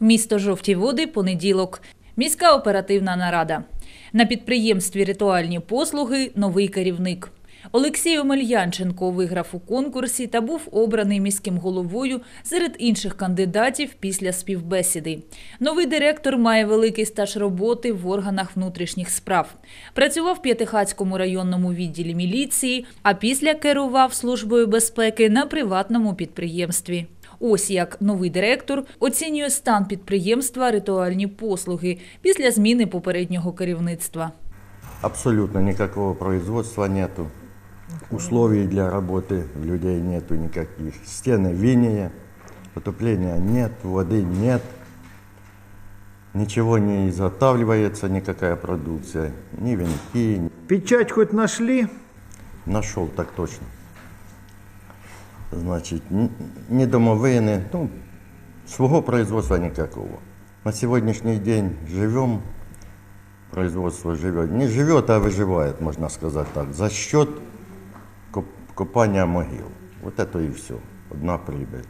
Місто Жовті Води, понеділок. Міська оперативна нарада. На підприємстві ритуальні послуги новий керівник. Олексій Омельянченко виграв у конкурсі та був обраний міським головою серед інших кандидатів після співбесіди. Новий директор має великий стаж роботи в органах внутрішніх справ. Працював в П'ятихацькому районному відділі міліції, а після керував службою безпеки на приватному підприємстві. Ось як новий директор оцінює стан підприємства ритуальні послуги після зміни попереднього керівництва. Абсолютно никакого производства нету. Условий для работы у людей нету никаких. Стены виние, отопления нет, воды нет. Ничего не изготавливается, никакая продукция. Ни венки. Печать хоть нашли? Нашел так точно. Значит, ни домовины, ну, свого производства никакого. На сегодняшний день живем, производство живет. Не живет, а выживает, можно сказать так, за счет коп- копания могил. Вот это и все. Одна прибыль.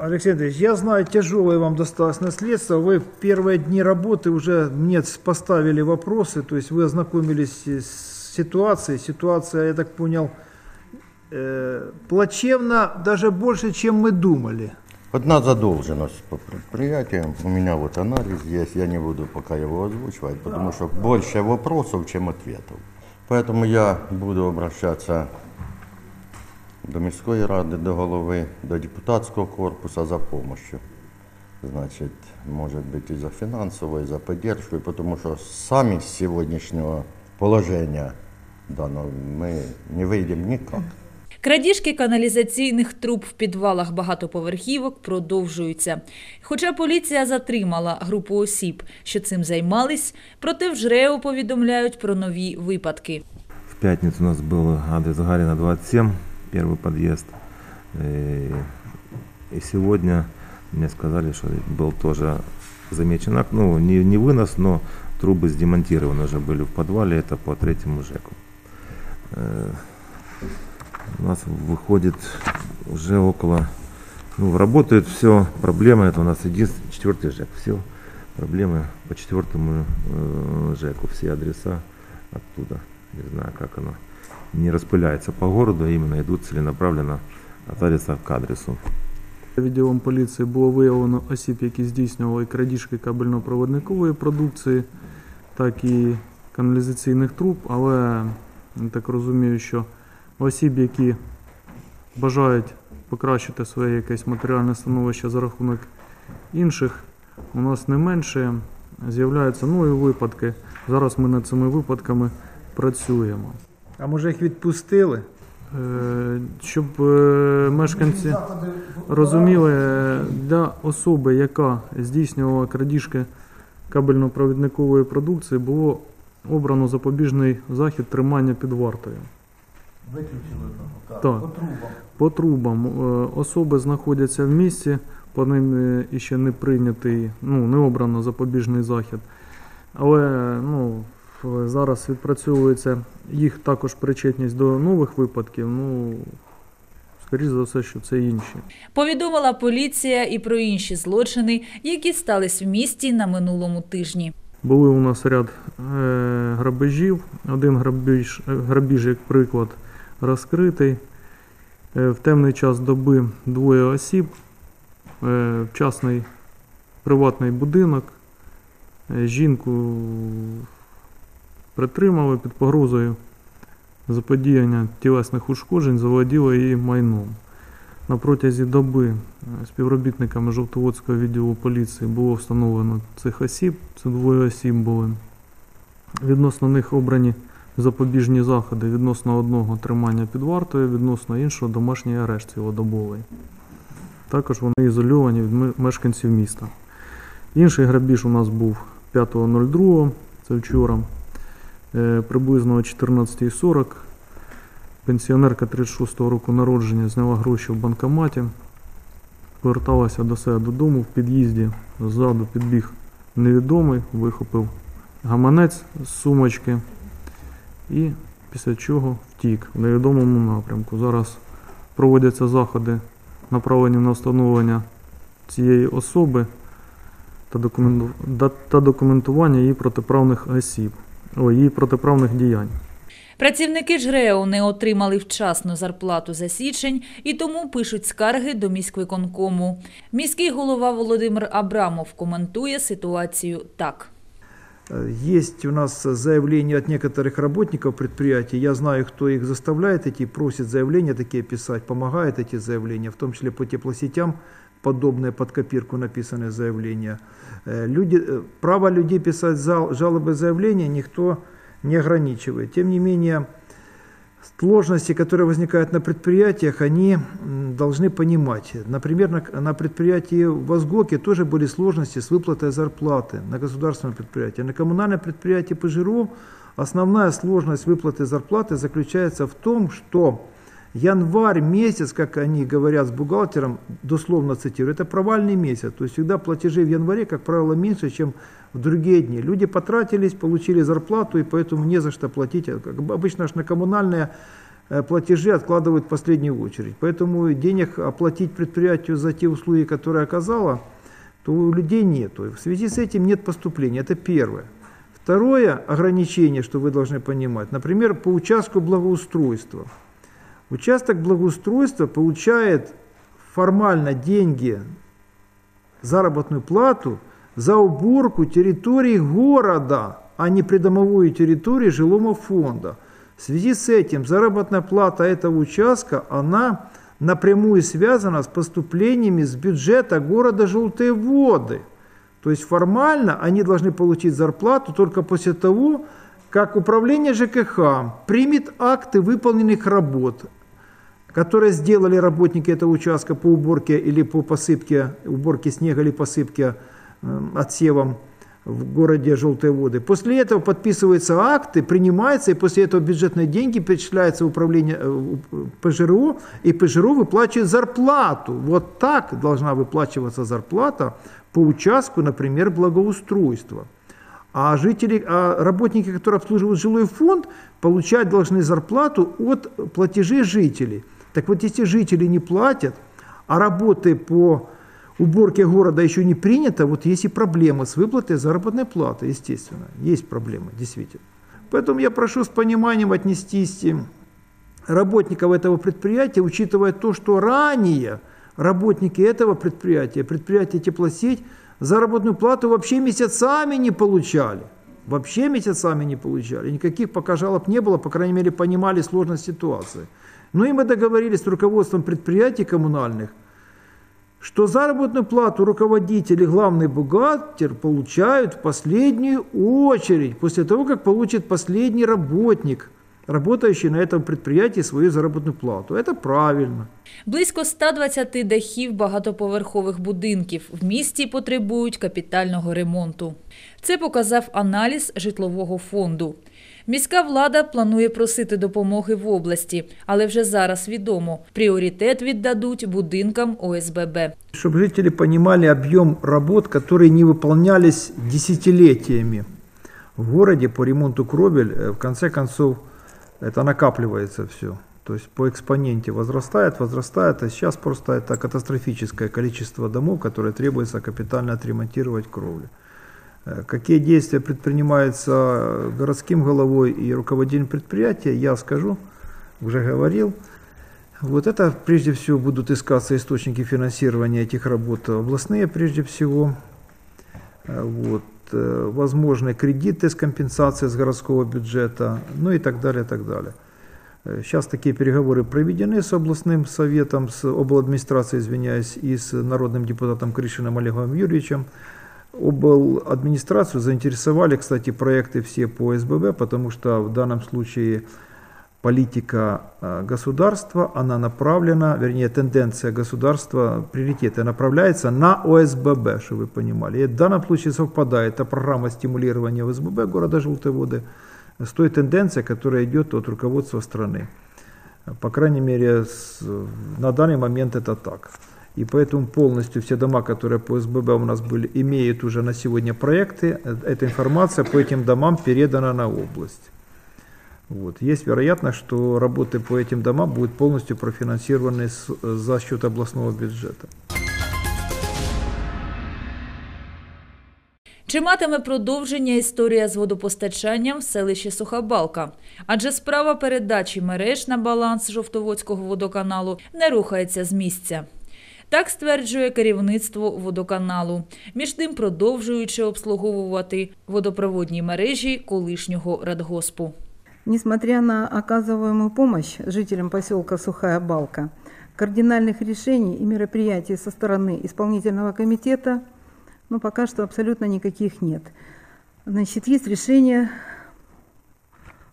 Алексей Андреевич, я знаю, тяжелое вам досталось наследство. Вы в первые дни работы уже мне поставили вопросы, то есть вы ознакомились с ситуацией. Ситуация, я так понял, э, плачевна даже больше, чем мы думали. Одна задолженность по предприятиям. У меня вот анализ есть, я не буду пока его озвучивать, потому что больше вопросов, чем ответов. Поэтому я буду обращаться до міської ради, до голови, до депутатського корпусу за допомогою. Значить, може бути і за фінансовою, і за підтримкою, тому що самі з сьогоднішнього положення даного ми не вийдемо ніяк. Крадіжки каналізаційних труб в підвалах багатоповерхівок продовжуються. Хоча поліція затримала групу осіб, що цим займались, проте в ЖРЕО повідомляють про нові випадки. В пятницу у нас был адрес Гарина 27, первый подъезд. И, и сегодня мне сказали, что был тоже замечен акт. Ну, не, не вынос, но трубы сдемонтированы уже были в подвале. Это по третьему ЖЭКу. Э, У нас выходит уже около... Ну, работает все. Проблема это у нас единственный, четвертый ЖЭК. Все проблемы по четвертому э, ЖЭКу. Все адреса оттуда. Не знаю, как оно не распыляется по городу, а именно идут целенаправленно от адреса к адресу. Відділом поліції було виявлено осіб, які здійснювали крадіжки кабельно-проводникової продукції, так і каналізаційних труб, але я так розумію, що осіб, які бажають покращити своє якесь матеріальне становище за рахунок інших, у нас не менше. З'являються нові випадки. Зараз ми над цими випадками працюємо. А може їх відпустили? Е, Щоб е, мешканці розуміли, е, для особи, яка здійснювала крадіжки кабельно-провідникової продукції, було обрано запобіжний захід тримання під вартою. Так. По трубам. Е, Особи знаходяться в місці, по ним е, іще не прийнятий, ну, не обрано запобіжний захід. Але ну, зараз відпрацьовується їх також причетність до нових випадків. Ну, скоріш за все, що це інші. Повідомила поліція і про інші злочини, які стались в місті на минулому тижні. Були у нас ряд е, грабежів. Один грабіж, грабіж, як приклад, розкритий. Е, в темний час доби двоє осіб, е, вчасний приватний будинок. Е, жінку притримали під погрозою заподіяння тілесних ушкоджень, заволоділи її майном. На протязі доби співробітниками Жовтоводського відділу поліції було встановлено цих осіб, це двоє осіб були. Відносно них обрані запобіжні заходи, відносно одного тримання під вартою, відносно іншого домашній арешт цілодобовий. Також вони ізольовані від мешканців міста. Інший грабіж у нас був 5.02, це вчора, е, приблизно о 14.40. Пенсіонерка 36-го року народження зняла гроші в банкоматі, поверталася до себе додому в під'їзді, ззаду підбіг невідомий, вихопив гаманець з сумочки і після чого втік в невідомому напрямку. Зараз проводяться заходи, направлені на встановлення цієї особи. та, документу... та документування її протиправних осіб, о, її протиправних діянь. Працівники ЖРЕО не отримали вчасно зарплату за січень і тому пишуть скарги до міськвиконкому. Міський голова Володимир Абрамов коментує ситуацію так. Есть у нас заявления от некоторых работников предприятий. Я знаю, кто их заставляет идти, просит заявления такие писать, помогает эти заявления, в том числе по теплосетям, подобные под копирку написанные заявления. Э, Люди, э, право людей писать жалобы заявления никто не ограничивает. Тем не менее, сложности, которые возникают на предприятиях, они должны понимать. Например, на, на предприятии в Возгоке тоже были сложности с выплатой зарплаты на государственном предприятии. На коммунальном предприятии Пожиро основная сложность выплаты зарплаты заключается в том, что январь месяц, как они говорят с бухгалтером, дословно цитирую, это провальный месяц. То есть всегда платежи в январе, как правило, меньше, чем в другие дни. Люди потратились, получили зарплату, и поэтому не за что платить. А Как бы обычно ж на коммунальные э, платежи откладывают в последнюю очередь. Поэтому денег оплатить предприятию за те услуги, которые оказало, то у людей нету. И В связи с этим нет поступления. Это первое. Второе ограничение, что вы должны понимать, например, по участку благоустройства. Участок благоустройства получает формально деньги, заработную плату за уборку территории города, а не придомовую территорию жилого фонда. В связи с этим заработная плата этого участка, она напрямую связана с поступлениями с бюджета города Желтые Воды. То есть формально они должны получить зарплату только после того, как управление ЖКХ примет акты выполненных работ, которые сделали работники этого участка по уборке или по посыпке, уборке снега или посыпке э, отсевом в городе Желтые воды. После этого подписываются акты, принимаются, и после этого бюджетные деньги перечисляются в управление э, в ПЖРО, и ПЖРО выплачивает зарплату. Вот так должна выплачиваться зарплата по участку, например, благоустройства. А жители, а работники, которые обслуживают жилой фонд, получать должны зарплату от платежей жителей. Так вот, если жители не платят, а работы по уборке города еще не принято, вот есть и проблемы с выплатой заработной платы, естественно. Есть проблемы, действительно. Поэтому я прошу с пониманием отнестись и работников этого предприятия, учитывая то, что ранее работники этого предприятия, предприятия теплосеть, заработную плату вообще месяцами не получали. Вообще месяцами не получали. Никаких пока жалоб не было, по крайней мере, понимали сложность ситуации. Ну и мы договорились с руководством предприятий коммунальных, что заработную плату руководитель и главный бухгалтер получают в последнюю очередь, после того, как получит последний работник, работающий на этом предприятии, свою заработную плату. Это правильно. Близько 120 дахів багатоповерхових будинків в місті потребують капітального ремонту. Це показав аналіз житлового фонду. Міська влада планує просити допомоги в області, але вже зараз відомо, пріоритет віддадуть будинкам ОСББ. Чтобы жители понимали объем работ, которые не выполнялись десятилетиями в городе по ремонту кровель, э, в конце концов это накапливается все. То есть по экспоненте возрастает, возрастает, а сейчас просто это катастрофическое количество домов, которые требуется капитально отремонтировать кровлю. Э, Какие действия предпринимаются городским головой и руководителем предприятия, я скажу, уже говорил. Вот это прежде всего будут искаться источники финансирования этих работ областные прежде всего. Э, Вот, э, возможны кредиты с компенсацией с городского бюджета, ну и так далее, так далее. Э, Сейчас такие переговоры проведены с областным советом, с обладминистрацией, извиняюсь, и с народным депутатом Кришиным Олегом Юрьевичем. Обладминистрацию заинтересовали, кстати, проекты все по СББ, потому что в данном случае политика э, государства, она направлена, вернее, тенденция государства, приоритеты направляется на ОСББ, чтобы вы понимали. И в данном случае совпадает эта программа стимулирования ОСББ города Желтые воды с той тенденцией, которая идет от руководства страны. По крайней мере, на данный момент это так. И поэтому полностью все дома, которые по СББ у нас были, имеют уже на сегодня проекты. Э, Эта информация по этим домам передана на область. Вот. Есть вероятность, что работы по этим домам будут полностью профинансированы с- за счет областного бюджета. Чи матиме продовження історія з водопостачанням в селищі Сухабалка? Адже справа передачі мереж на баланс Жовтоводського водоканалу не рухається з місця. Так стверджує керівництво водоканалу, між тим продовжуючи обслуговувати водопроводні мережі колишнього радгоспу. Несмотря на оказываемую помощь жителям поселка Сухая Балка, кардинальных решений и мероприятий со стороны исполнительного комитета ну, пока что абсолютно никаких нет. Значит, есть решение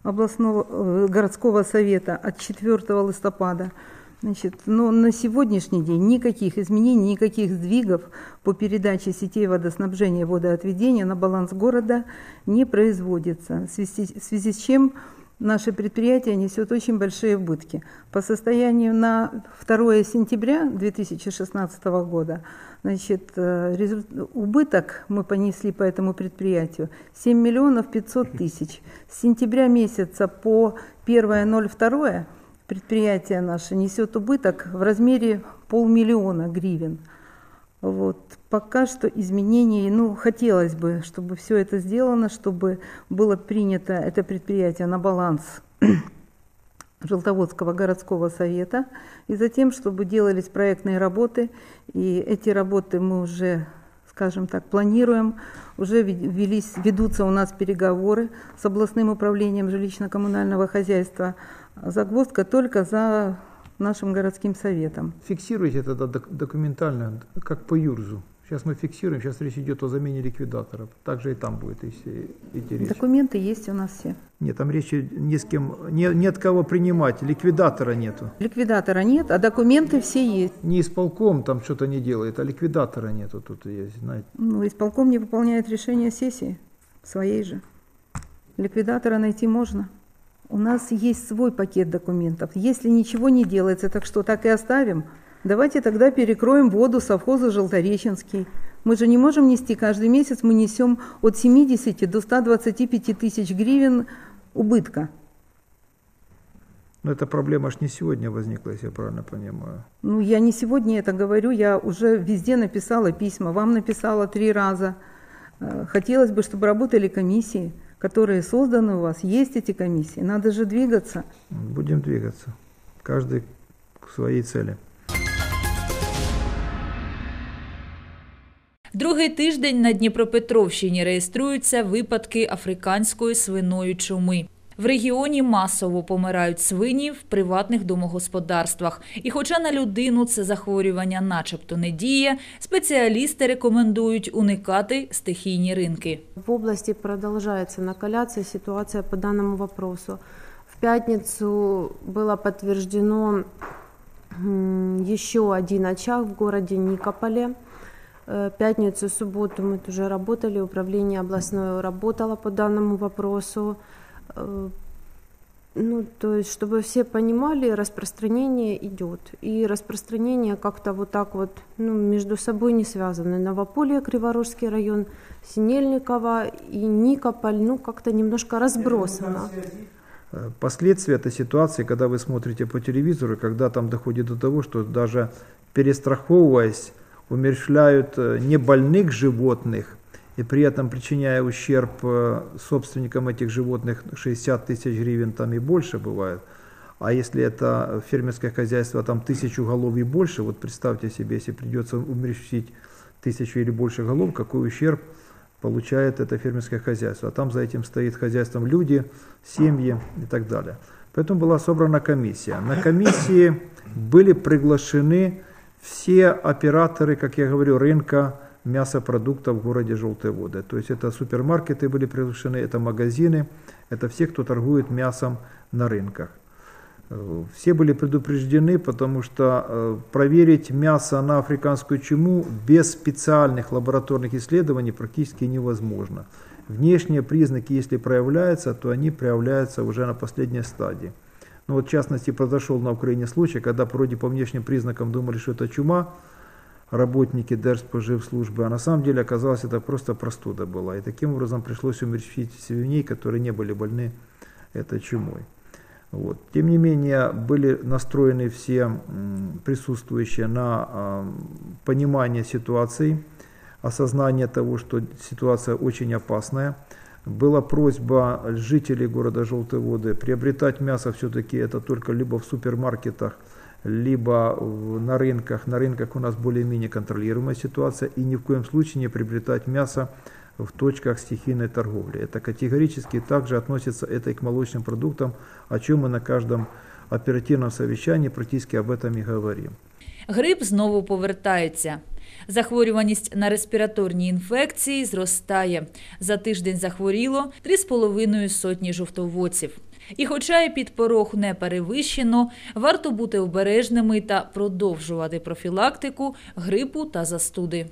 областного э, городского совета от 4 листопада. Значит, но на сегодняшний день никаких изменений, никаких сдвигов по передаче сетей водоснабжения и водоотведения на баланс города не производится, в связи, в связи с чем наше предприятие несет очень большие убытки. По состоянию на 2 сентября 2016 года значит, э, результ- убыток мы понесли по этому предприятию 7 миллионов 500 тысяч. С сентября месяца по 1.02 предприятие наше несет убыток в размере полмиллиона гривен. Вот. Пока что изменений, ну, хотелось бы, чтобы все это сделано, чтобы было принято это предприятие на баланс Желтоводского городского совета, и затем, чтобы делались проектные работы, и эти работы мы уже, скажем так, планируем, уже ве- велись, ведутся у нас переговоры с областным управлением жилищно-коммунального хозяйства. Загвоздка только за нашим городским советом. Фиксируйте это док- документально, как по Юрзу. Сейчас мы фиксируем, сейчас речь идет о замене ликвидаторов. Также и там будет идти, идти речь. Документы есть у нас все. Нет, там речи ни с кем, не, не от кого принимать, ликвидатора нету. Ликвидатора нет, а документы все есть. Не исполком там что-то не делает, а ликвидатора нету тут есть, знаете. Ну, исполком не выполняет решение сессии своей же. Ликвидатора найти можно. У нас есть свой пакет документов. Если ничего не делается, так что так и оставим. Давайте тогда перекроем воду совхоза Желтореченский. Мы же не можем нести каждый месяц, мы несем от 70 до 125 тысяч гривен убытка. Но эта проблема аж не сегодня возникла, если я правильно понимаю. Ну, я не сегодня это говорю, я уже везде написала письма, вам написала три раза. Э, Хотелось бы, чтобы работали комиссии, которые созданы у вас. Есть эти комиссии, надо же двигаться. Будем двигаться. Каждый к своей цели. Другий тиждень на Дніпропетровщині реєструються випадки африканської свиної чуми. В регіоні масово помирають свині в приватних домогосподарствах. І хоча на людину це захворювання начебто не діє, спеціалісти рекомендують уникати стихійні ринки. В области продолжается накаляться ситуация по данному вопросу. В пятницу было подтверждено м, еще один очаг в городе Никополе. Э, Пятницу, субботу мы тоже работали, управление областное работало по данному вопросу. Э, Ну, то есть, чтобы все понимали, распространение идет. И распространение как-то вот так вот ну, между собой не связаны. Новополье, Криворожский район, Синельниково и Никополь, ну, как-то немножко разбросано. Э, Последствия этой ситуации, когда вы смотрите по телевизору, когда там доходит до того, что даже перестраховываясь, умерщвляют э, не больных животных и при этом причиняя ущерб э, собственникам этих животных 60 тысяч гривен там и больше бывает. А если это фермерское хозяйство, там тысячу голов и больше, вот представьте себе, если придется умерщвить тысячу или больше голов, какой ущерб получает это фермерское хозяйство. А там за этим стоит хозяйством люди, семьи и так далее. Поэтому была собрана комиссия. На комиссии были приглашены все операторы, как я говорю, рынка мясопродуктов в городе Желтые Воды. То есть это супермаркеты были приглашены, это магазины, это все, кто торгует мясом на рынках. Э, Все были предупреждены, потому что э, проверить мясо на африканскую чуму без специальных лабораторных исследований практически невозможно. Внешние признаки, если проявляются, то они проявляются уже на последней стадии. Ну вот в частности произошел на Украине случай, когда вроде по внешним признакам думали, что это чума, работники Держспоживслужбы, а на самом деле оказалось это просто простуда была. И таким образом пришлось умерщвить свиней, которые не были больны этой чумой. Вот. Тем не менее, были настроены все присутствующие на а, понимание ситуации. осознание того, что ситуация очень опасная. Была просьба жителей города Желтые Воды приобретать мясо все-таки это только либо в супермаркетах, либо на рынках. На рынках у нас более-менее контролируемая ситуация. И ни в коем случае не приобретать мясо в точках стихийной торговли. Это категорически также относится это и к молочным продуктам, о чем мы на каждом оперативном совещании практически об этом и говорим. Грип знову повертається. Захворюваність на респіраторні інфекції зростає. За тиждень захворіло 3,5 сотні жовтоводців. І хоча і епідпорог не перевищено, варто бути обережними та продовжувати профілактику грипу та застуди.